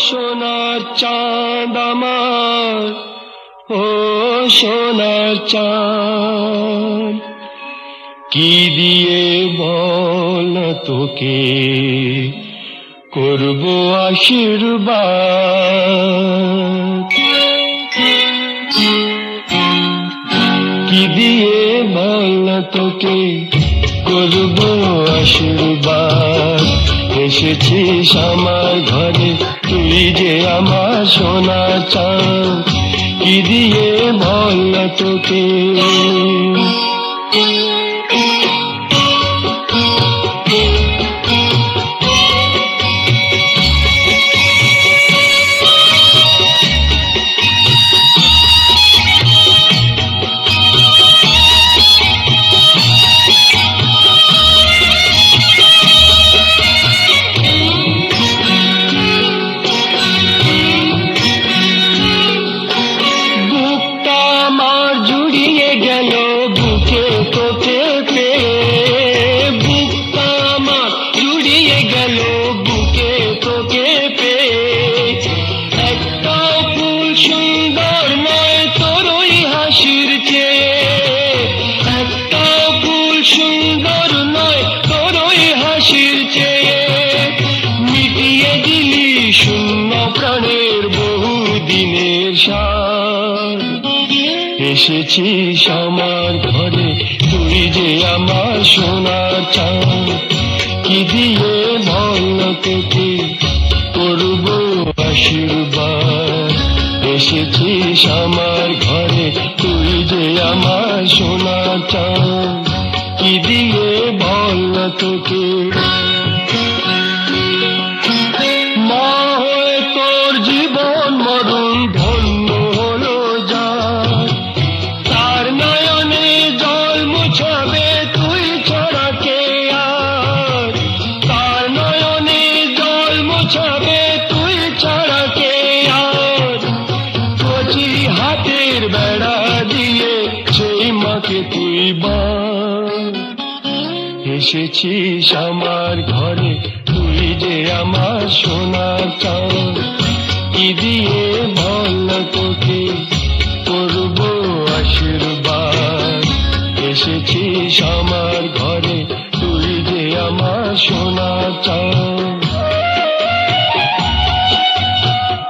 সোনার চাঁদ আমার, ও সোনার চাঁদ। কি দিয়ে বল তোকে? করব আশীর্বাদ। কি দিয়ে বল তোকে? করব আশীর্বাদ। এসেছিস আমার ঘরে। যে আমার সোনা চাঁদ কি দিয়ে বল তোকে? সোনা চাঁদ কি দিয়ে তোকে করব আশীর্বাদ? এসেছিস আমার ঘরে, তুই যে আমার সোনা চাঁদ কি দিয়ে বল এসেছিস আমার ঘরে, তুই যে আমার সোনা চাঁদ। কি দিয়ে বল তোকে, করব আশীর্বাদ। এসেছিস আমার ঘরে, তুই যে আমার সোনা চাও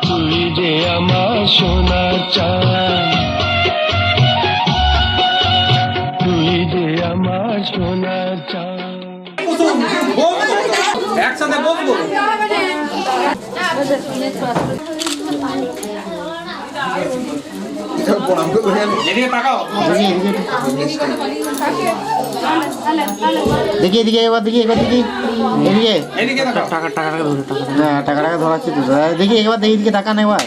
তুই যে আমার সোনা চাঁদ। একসাথে বসবো? দেখি এদিকে এবার দেখি এবার দেখি। এদিকে। এদিকে টাকা টাকা টাকা ধরে টাকা হ্যাঁ টাকা টাকা ধরাচ্ছি তো। দেখি একবার দেখি এদিকে টাকা নেই একবার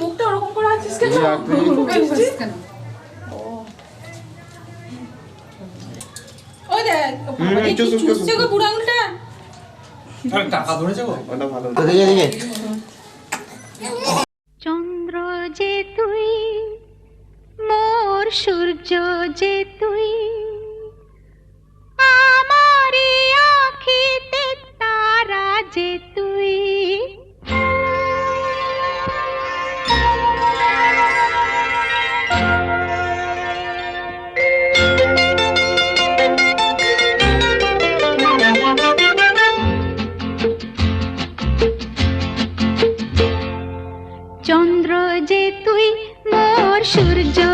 মুখটা ওরকম করে আছিস কেন টাকা ধরেছে ওটা সূর্য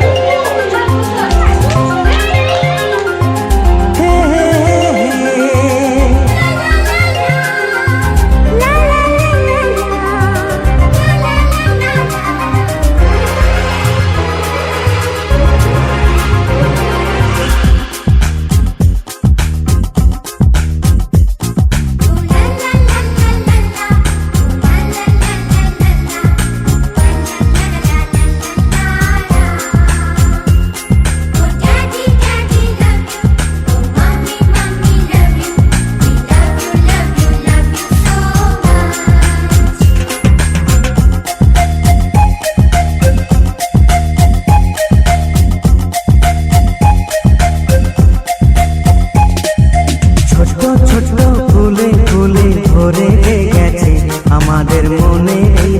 রেখে গেছে। আমাদের মনে এই